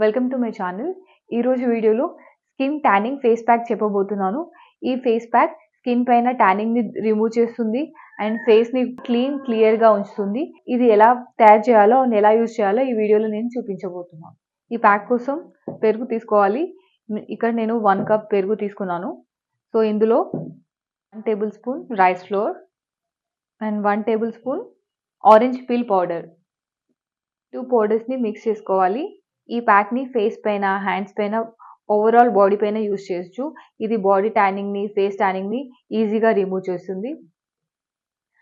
Welcome to my channel ఈరోజు వీడియోలో skin tanning face pack చెప్పబోతున్నాను. ఈ ఫేస్ ప్యాక్ స్కిన్ పైన ట్యానింగ్ని రిమూవ్ చేస్తుంది అండ్ ఫేస్ని క్లీన్ క్లియర్గా ఉంచుతుంది. ఇది ఎలా తయారు చేయాలో అండ్ ఎలా యూజ్ చేయాలో ఈ వీడియోలో నేను చూపించబోతున్నాను. ఈ ప్యాక్ కోసం పెరుగు తీసుకోవాలి. ఇక్కడ నేను వన్ కప్ పెరుగు తీసుకున్నాను. సో ఇందులో one tablespoon rice flour and one tablespoon orange peel powder two పౌడర్స్ని mix చేసుకోవాలి. ఈ ప్యాక్ని ఫేస్ పైన హ్యాండ్స్ పైన ఓవరాల్ బాడీ పైన యూస్ చేయొచ్చు. ఇది బాడీ ట్యానింగ్ని ఫేస్ ట్యానింగ్ని ఈజీగా రిమూవ్ చేస్తుంది.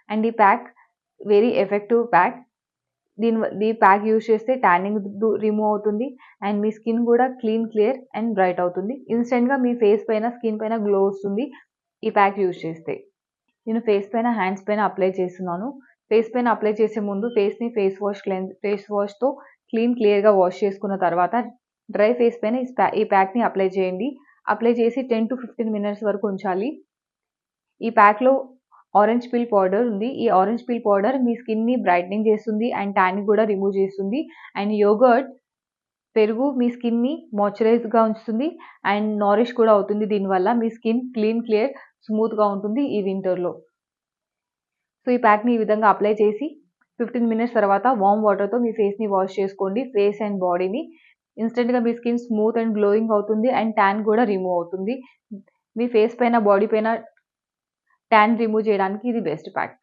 అండ్ ఈ ప్యాక్ వెరీ ఎఫెక్టివ్ ప్యాక్ దీని ఈ ప్యాక్ యూస్ చేస్తే ట్యానింగ్ రిమూవ్ అవుతుంది. అండ్ మీ స్కిన్ కూడా క్లీన్ క్లియర్ అండ్ బ్రైట్ అవుతుంది. ఇన్స్టెంట్గా మీ ఫేస్ పైన స్కిన్ పైన గ్లో వస్తుంది ఈ ప్యాక్ యూజ్ చేస్తే. నేను ఫేస్ పైన హ్యాండ్స్ పైన అప్లై చేస్తున్నాను. ఫేస్ పైన అప్లై చేసే ముందు ఫేస్ని ఫేస్ వాష్ క్లెన్స్ ఫేస్ వాష్తో క్లీన్ క్లియర్గా వాష్ చేసుకున్న తర్వాత డ్రై ఫేస్ పైన ఈ ప్యా ఈ ప్యాక్ని అప్లై చేయండి. అప్లై చేసి టెన్ టు ఫిఫ్టీన్ మినిట్స్ వరకు ఉంచాలి. ఈ ప్యాక్లో ఆరెంజ్ పీల్ పౌడర్ ఉంది. ఈ ఆరెంజ్ పీల్ పౌడర్ మీ స్కిన్ని బ్రైట్నింగ్ చేస్తుంది అండ్ ట్యాన్ కూడా రిమూవ్ చేస్తుంది. అండ్ యోగర్ట్ పెరుగు మీ స్కిన్ని మాయిశ్చరైజ్గా ఉంచుతుంది అండ్ నారిష్ కూడా అవుతుంది దీనివల్ల మీ స్కిన్ క్లీన్ క్లియర్ స్మూత్గా ఉంటుంది ఈ వింటర్లో. సో ఈ ప్యాక్ని ఈ విధంగా అప్లై చేసి ఫిఫ్టీన్ మినిట్స్ తర్వాత వామ్ వాటర్తో మీ ఫేస్ని వాష్ చేసుకోండి ఫేస్ అండ్ బాడీని ఇన్స్టెంట్గా మీ స్కిన్ స్మూత్ అండ్ గ్లోయింగ్ అవుతుంది అండ్ ట్యాన్ కూడా రిమూవ్ అవుతుంది. మీ ఫేస్ పైన బాడీ పైన ట్యాన్ రిమూవ్ చేయడానికి ఇది బెస్ట్ ప్యాక్